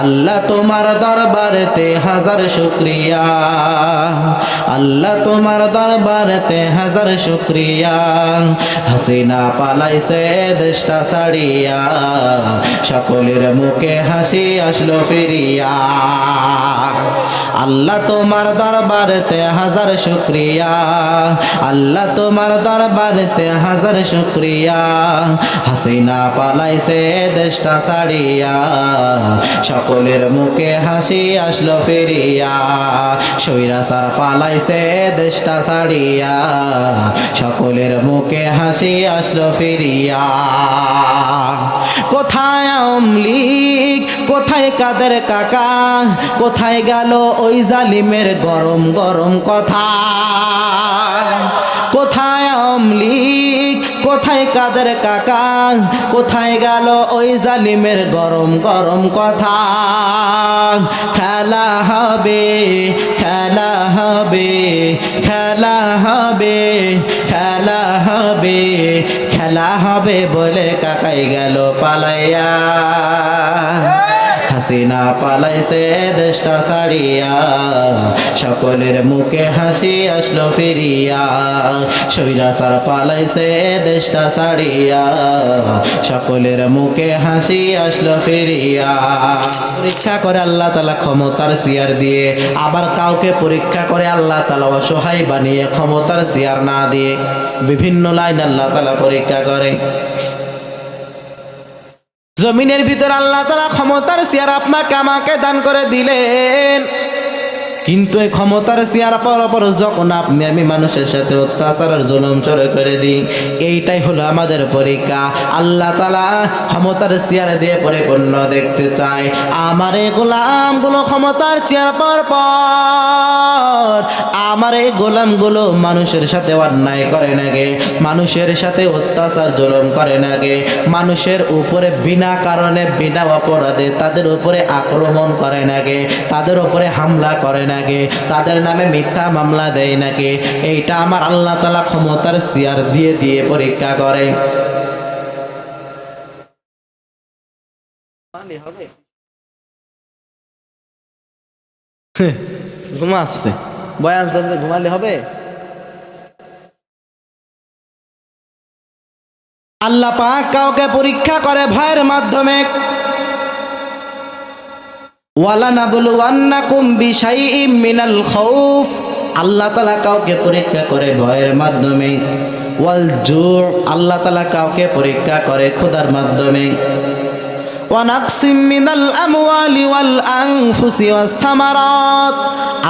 আল্লাহ তোমার দরবারেতে হাজার শুক্রিয়া। আল্লাহ তোমার দরবারেতে হাজার শুক্রিয়া। হাসিনা পালাইছে দেশটা ছাড়িয়া। সকলের মুখে হাসি আসলো ফিরিয়া। আল্লাহ তোমার দরবারেতে হাজার শুক্রিয়া। আল্লাহ তোমার দরবারেতে হাজার শুক্রিয়া। হাসিনা পালাইছে দেশটা ছাড়িয়া। সকলের মুখে হাসি আসলো ফিরিয়া। সৈরাসার পালাইছে দেশটা ছাড়িয়া। সকলের মুখে হাসি আসলো ফিরিয়া। কোথায় অমলিক কোথায় কাদের কাকা? কোথায় গেল ওই জালিমের গরম গরম কথা? কোথায় অমলিক কোথায় কাদের কাকা? কোথায় গেল ওই জালিমের গরম গরম কথা? খেলা হবে খেলা হবে খেলা হবে খেলা হবে খেলা হবে বলে কাকাই গেল পালাইয়া। হাসিনা পালাইছে দেশটা ছাড়িয়া। সকলের মুখে হাসি আসলো ফিরিয়া। সৈরাসার পালাইছে দেশটা ছাড়িয়া। সকলের মুখে হাসি আসলো ফিরিয়া। পরীক্ষা করে আল্লাহ তালা ক্ষমতার চেয়ার দিয়ে, আবার কাউকে পরীক্ষা করে আল্লাহ তালা অসহায় বানিয়ে ক্ষমতার চেয়ার না দিয়ে, বিভিন্ন লাইন আল্লাহ তালা পরীক্ষা করে। জমিনের ভিতর আল্লাহ তালা ক্ষমতার চেয়ার আপনাকে আমাকে দান করে দিলেন। কিন্তু এই ক্ষমতার চেয়ার পাওয়ার পর যখন আপনি আমি মানুষের সাথে অত্যাচারের জুলুম চড়ে করে দিই, এইটাই হলো আমাদের পরীক্ষা। আল্লাহ তালা ক্ষমতার চেয়ার দিয়ে পরিপূর্ণ দেখতে চায়। আমার এই গোলামগুলো ক্ষমতার চেয়ার পাওয়ার পর, আমার এই গোলামগুলো মানুষের সাথে অন্যায় করে নাগে মানুষের সাথে অত্যাচার, জুলুম করে নাগে মানুষের উপরে বিনা কারণে, বিনা অপরাধে তাদের উপরে আক্রমণ করে নাগে তাদের উপরে হামলা করে নাকি? তাদের নামে মিথ্যা মামলা দেয় নাকি? এইটা আমার আল্লাহ তালা ক্ষমতার চেয়ার দিয়ে দিয়ে পরীক্ষা করে। ঘুমাচ্ছে। বয়ান চলতে ঘুমালে হবে? আল্লাহ পাক কাউকে পরীক্ষা করে ভয়ের মাধ্যমে মিনাল খৌফ আল্লাহ তালা কাউকে পরীক্ষা করে ভয়ের মাধ্যমে। ওয়াল জোর আল্লাহ তালা কাউকে পরীক্ষা করে খোদার মাধ্যমে। মিনাল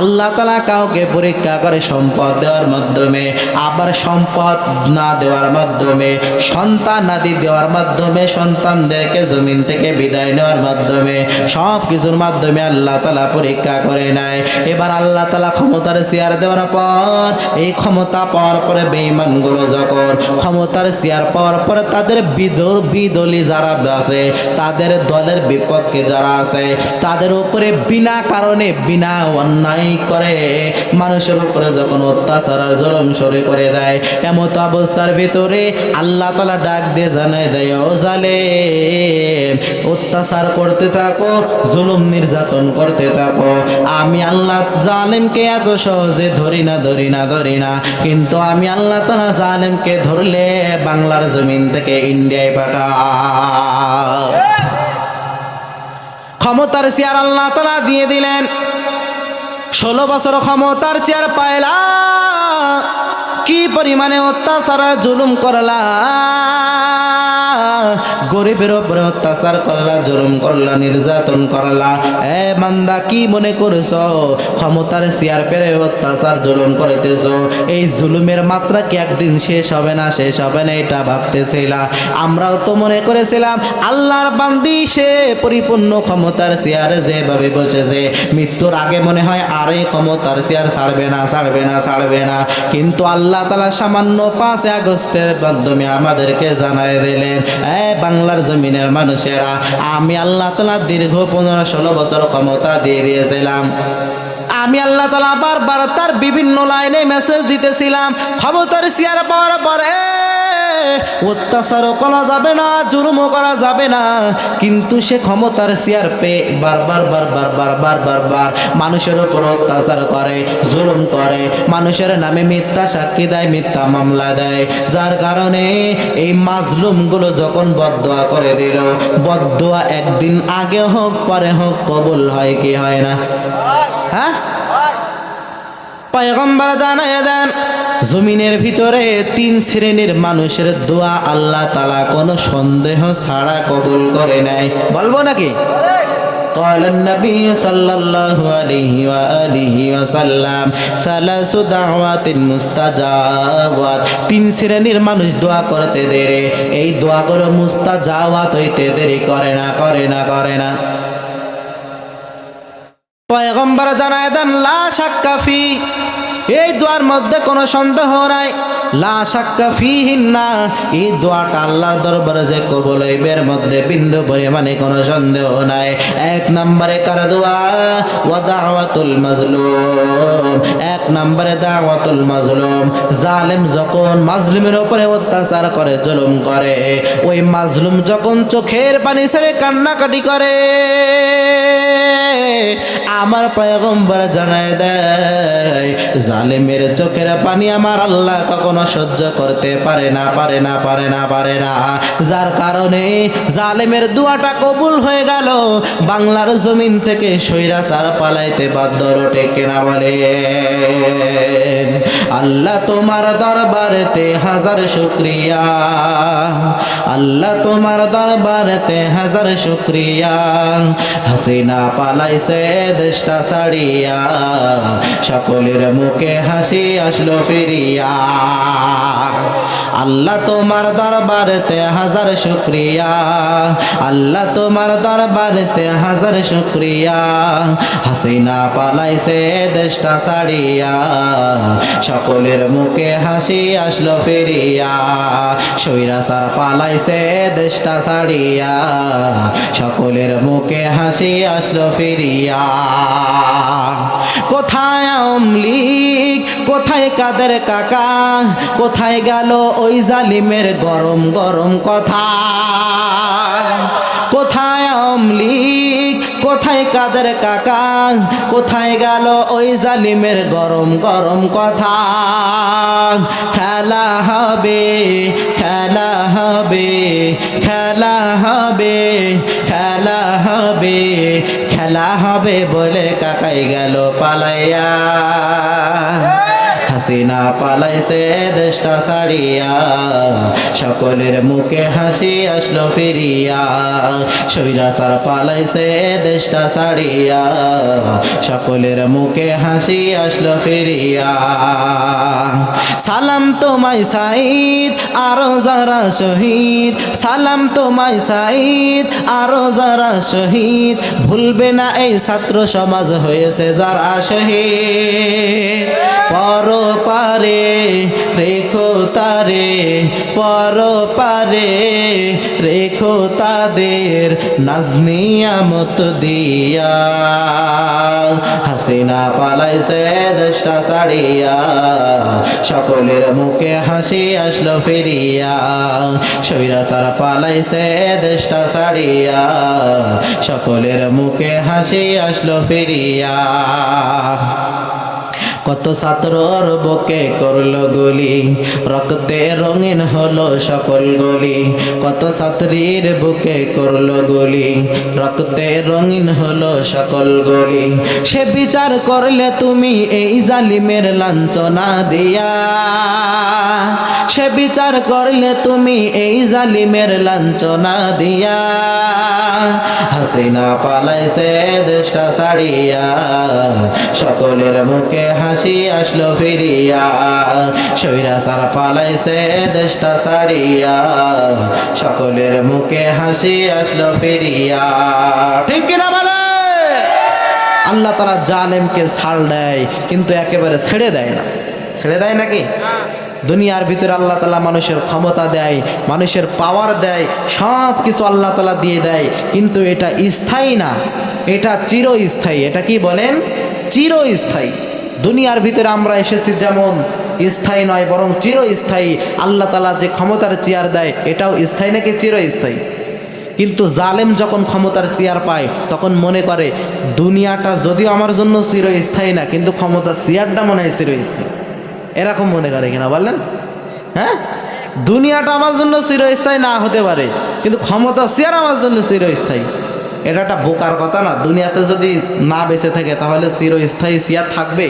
আল্লাহ কাউকে পরীক্ষা করে সম্পদ দেওয়ার মাধ্যমে, আবার সম্পদ না দেওয়ার মাধ্যমে, সন্তান দেওয়ার মাধ্যমে, সন্তানদেরকে জমিন থেকে বিদায় নেওয়ার মাধ্যমে সব কিছুর মাধ্যমে আল্লাহ পরীক্ষা করে নেয়। এবার আল্লাহ তালা ক্ষমতার চেয়ার দেওয়ার পর, এই ক্ষমতা পাওয়ার পরে বেঈমানগুলো যখন ক্ষমতার চেয়ার পাওয়ার পরে তাদের বিদর বিদলি যারা আছে, তাদের দলের বিপক্ষে যারা আছে তাদের উপরে বিনা কারণে, বিনা অন্যায় করে। মানুষের উপরে যখন অত্যাচার আর জলম সরে করে দেয়, এমত অবস্থার ভিতরে আল্লাহ তালা ডাক দিয়ে জানাই দেয়, ও জালে অত্যাচার করতে থাকো, জুলুম নির্যাতন করতে থাকো। আমি আল্লাহ জালেমকে এত সহজে ধরি না ধরি না ধরি না। কিন্তু আমি আল্লাহ তালা জালেমকে ধরলে বাংলার জমিন থেকে ইন্ডিয়ায় পাঠা ক্ষমতার চেয়ার আল্লাহ তালা দিয়ে দিলেন। ষোলো বছর ক্ষমতার চেয়ার পাইলা, কি পরিমাণে অত্যাচার জুলুম করলা? গরিবের উপরে অত্যাচার করলা, জুলুম করলা, নির্যাতন করলা। এ মান্দা কি মনে করেছ? ক্ষমতার চেয়ার পেরে অত্যাচার, জুলুম করতেছ। এই জুলুমের মাত্রা কি একদিন শেষ হবে না? শেষ হবে না, এটা ভাবতেছিলা। আমরাও তো মনে করেছিলাম, আল্লাহর বান্দি সে পরিপূর্ণ ক্ষমতার চেয়ারে যেভাবে বসেছে মৃত্যুর আগে মনে হয় আর এই ক্ষমতার চেয়ার ছাড়বে না ছাড়বে না ছাড়বে না। কিন্তু আল্লাহ তালা সামান্য পাঁচ আগস্টের মাধ্যমে আমাদেরকে জানাই দিলেন, এ বাংলার জমিনের মানুষেরা, আমি আল্লাহ তালা দীর্ঘ পনেরো ষোলো বছর ক্ষমতা দিয়ে দিয়েছিলাম। আমি আল্লাহ তালা বারবার তার বিভিন্ন লাইনে মেসেজ দিতেছিলাম। ক্ষমতার চেয়ার পাওয়ার পরে অত্যাচারও করা যাবে না জুলুমও করা যাবে না। কিন্তু সে ক্ষমতার চেয়ার পেয়ে বারবার বারবার বারবার বারবার মানুষের উপর অত্যাচার করে জুলুম করে মানুষের নামে মিথ্যা সাক্ষী দেয় মিথ্যা মামলা দেয়। যার কারণে এই মাজলুমগুলো যখন বদদোয়া করে দিল বদদোয়া একদিন আগে হোক পরে হোক কবুল হয় কি হয় না? হ্যাঁ। পয়গম্বর জানায় দেন জমিনের ভিতরে তিন শ্রেণীর মানুষের দোয়া আল্লাহ তালা কোনো সন্দেহ ছাড়া কবুল করে নেয় বলবো নাকি قال النبي صلى الله عليه وآله وسلم ثلاث دعوات مستجابات তিন শ্রেণীর মানুষ দোয়া করতে দেরে এই দোয়া করে মুস্তাজাওয়াত হইতে দেরি করে না করে না করে না পয়গম্বর জানায় দেন লা সাক্কাফি এই দোয়ার মধ্যে কোনো সন্দেহ নাই। না এই দোয়াটা আল্লাহর দরবারে যে কবল হইবের মধ্যে বিন্দু পরিমাণে কোনো সন্দেহ নাই। এক নম্বরে কার দোয়া? ওয়া দাওয়াতুল মাজলুম। এক নম্বরে দাওয়াতুল মাজলুম। জালেম যখন মাজলুমের উপরে অত্যাচার করে, জুলুম করে, ওই মাজলুম যখন চোখের পানি ছেড়ে কান্নাকাটি করে আমার পয়গম্বর জানায় দেয়, জালেমের চোখের পানি আমার আল্লাহ কখনো সহ্য করতে পারে না পারে না পারে না পারে না। যার কারণে জালেমের দুয়াটা কবুল হয়ে গেল। বাংলার জমিন থেকে সৈরাচার পালাইতে বাধ্য রোটে কেনা বলে আল্লাহ তোমার দরবারেতে হাজার শুক্রিয়া। আল্লাহ তোমার দরবারেতে হাজার শুক্রিয়া। হাসিনা পালাইছে দেশটা ছাড়িয়া সকলের মুখে হাসি আসলো ফিরিয়া। আল্লাহ তোমার দরবারেতে হাজার শুক্রিয়া। আল্লাহ তোমার দরবারেতে হাজার শুক্রিয়া। হাসিনা পালাইছে দেশটা ছাড়িয়া। সকলের মুখে হাসি আসলো ফিরিয়া। সৈরাসার পালাইছে দেশটা ছাড়িয়া। সকলের মুখে হাসি আসলো ফিরিয়া। কোথায় অমলিক? কোথায় কাদের কাকা? কোথায় গেল ওই জালিমের গরম গরম কথা? কোথায় অমলিক? কোথায় কাদের কাকা? কোথায় গেল ওই জালিমের গরম গরম কথা? খেলা হবে খেলা হবে খেলা হবে খেলা হবে খেলা হবে বলে কাকাই গেল পালাইয়া। হাসিনা পালাইছে দেশটা ছাড়িয়া। সকলের মুখে হাসি আসলো ফিরিয়া। সৈরাসার পালাইছে দেশটা ছাড়িয়া। সকলের মুখে হাসি আসলো ফিরিয়া। সালাম তোমায় সাইদ, আরও যারা শহীদ। সালাম তোমায় সাইদ, আরও যারা শহীদ। ভুলবে না এই ছাত্র সমাজ হয়েছে যারা শহীদ। পর পারে রেখো তারে পর পারে রেখো তাদের নাজনিয়ামত দিয়া। হাসিনা পালাইছে দশটা ছাড়িয়া, সকলের মুখে হাসি আসলো ফিরিয়া। সৈরা পালাইছে দেশটা ছাড়িয়া, সকলের মুখে হাসি আসলো ফিরিয়া। কত ছাত্রর বুকে করল গুলি। রক্তে রঙিন হলো সকল গলি। কত ছাত্রীর বুকে করল গুলি। রক্তে রঙিন হলো সকল গলি। সে বিচার করলে তুমি এই জালিমের লাঞ্ছনা দিয়া। সে বিচার করলে তুমি এই জালিমের লাঞ্ছনা দিয়া। হাসিনা পালাইছে দেশটা ছাড়িয়া। সকলের মুখে হাসি আসলো ফিরিয়া। সৈরা সার পালাইছে দেশটা সারিয়া সকলের মুখে হাসি আসলো ফিরিয়া। ঠিক কিনা বলে? আল্লাহ তারা জালেমকে ছাড় দেয়, কিন্তু একেবারে ছেড়ে দেয় না। ছেড়ে দেয় নাকি? দুনিয়ার ভিতরে আল্লাহ তালা মানুষের ক্ষমতা দেয়, মানুষের পাওয়ার দেয় সব কিছু আল্লাহ তালা দিয়ে দেয়, কিন্তু এটা স্থায়ী না। এটা চিরস্থায়ী। এটা কি বলেন? চিরস্থায়ী। দুনিয়ার ভিতরে আমরা এসেছি যেমন স্থায়ী নয়, বরং চিরস্থায়ী। আল্লাহ তালা যে ক্ষমতার চেয়ার দেয়, এটাও স্থায়ী নাকি চিরস্থায়ী? কিন্তু জালেম যখন ক্ষমতার চেয়ার পায়, তখন মনে করে, দুনিয়াটা যদিও আমার জন্য চিরস্থায়ী না, কিন্তু ক্ষমতার চেয়ারটা মনে হয় চিরস্থায়ী। এরকম মনে করে কিনা বললেন হ্যাঁ? দুনিয়াটা আমার জন্য চিরস্থায়ী না হতে পারে, কিন্তু ক্ষমতা চেয়ার আমার জন্য চিরস্থায়ী। এটা একটা বোকার কথা না। দুনিয়াতে যদি না বেঁচে থাকে, তাহলে চিরস্থায়ী সিয়া থাকবে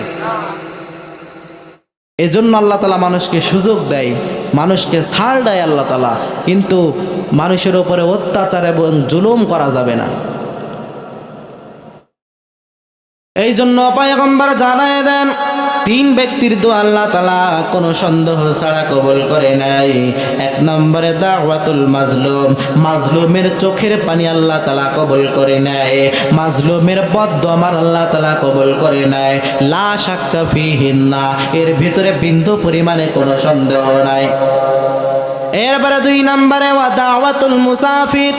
এজন্য আল্লাহ তালা মানুষকে সুযোগ দেয়, মানুষকে ছাড় দেয় আল্লাহ তালা কিন্তু মানুষের ওপরে অত্যাচার এবং জুলুম করা যাবে না। এই জন্য পয়গম্বর জানায় দেন, তিন ব্যক্তির দোয়া আল্লাহ তালা কোনো সন্দেহ ছাড়া কবল করে নাই। এক নম্বরে দাওয়াতুল মাজলুম, মাজলুমের চোখের পানি আল্লাহ তালা কবল করে নেয়। মাজলুমের বদ্ধ আমার আল্লাহ তালা কবল করে নেয়। লা শাক্তা ফিহিন্না, এর ভিতরে বিন্দু পরিমাণে কোনো সন্দেহ নাই। এরপরে দুই নম্বরে ওয়া দাওয়াতুল মুসাফির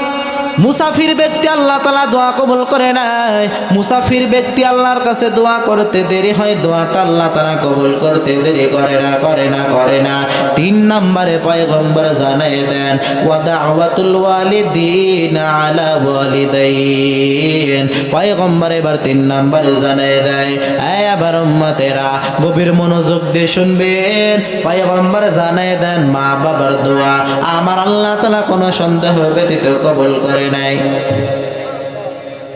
মুসাফির ব্যক্তি আল্লাহ তালা দোয়া কবুল করে নাই মুসাফির ব্যক্তি আল্লাহর কাছে দোয়া করতে দেরি হয়, দোয়াটা আল্লাহ তালা কবুল করতে দেরি করে না করে না করে না। তিন নম্বরে পয়গম্বর জানাই দেন এবার তিন নম্বরে জানাই দেয় গভীর মনোযোগ দিয়ে শুনবেন। জানাই দেন, মা বাবার দোয়া, আমার আল্লাহ তালা কোনো সন্দেহ ব্যতীত কবুল করে নাই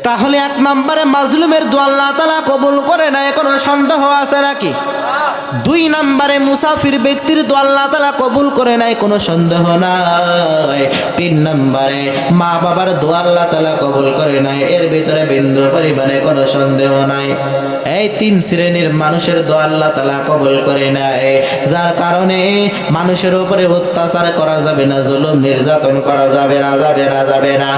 তাহলে এক নম্বরে মাজলুমের দোয়া আল্লাহ তালা কবুল করে নাই কোনো সন্দেহ আছে নাকি? দুই নম্বরে মুসাফির ব্যক্তির দোয়া আল্লাহ তালা কবুল করে নাই কোনো সন্দেহ নাই। তিন নম্বরে মা বাবার দোয়া আল্লাহ তালা কবুল করে নাই এর ভিতরে বিন্দু পরিমাণে কোনো সন্দেহ নাই। এই তিন শ্রেণির মানুষের দোয়া আল্লাহ তালা কবুল করে নাই যার কারণে মানুষের উপরে অত্যাচার করা যাবে না, জুলুম নির্যাতন করা যাবে না যাবে না যাবে না।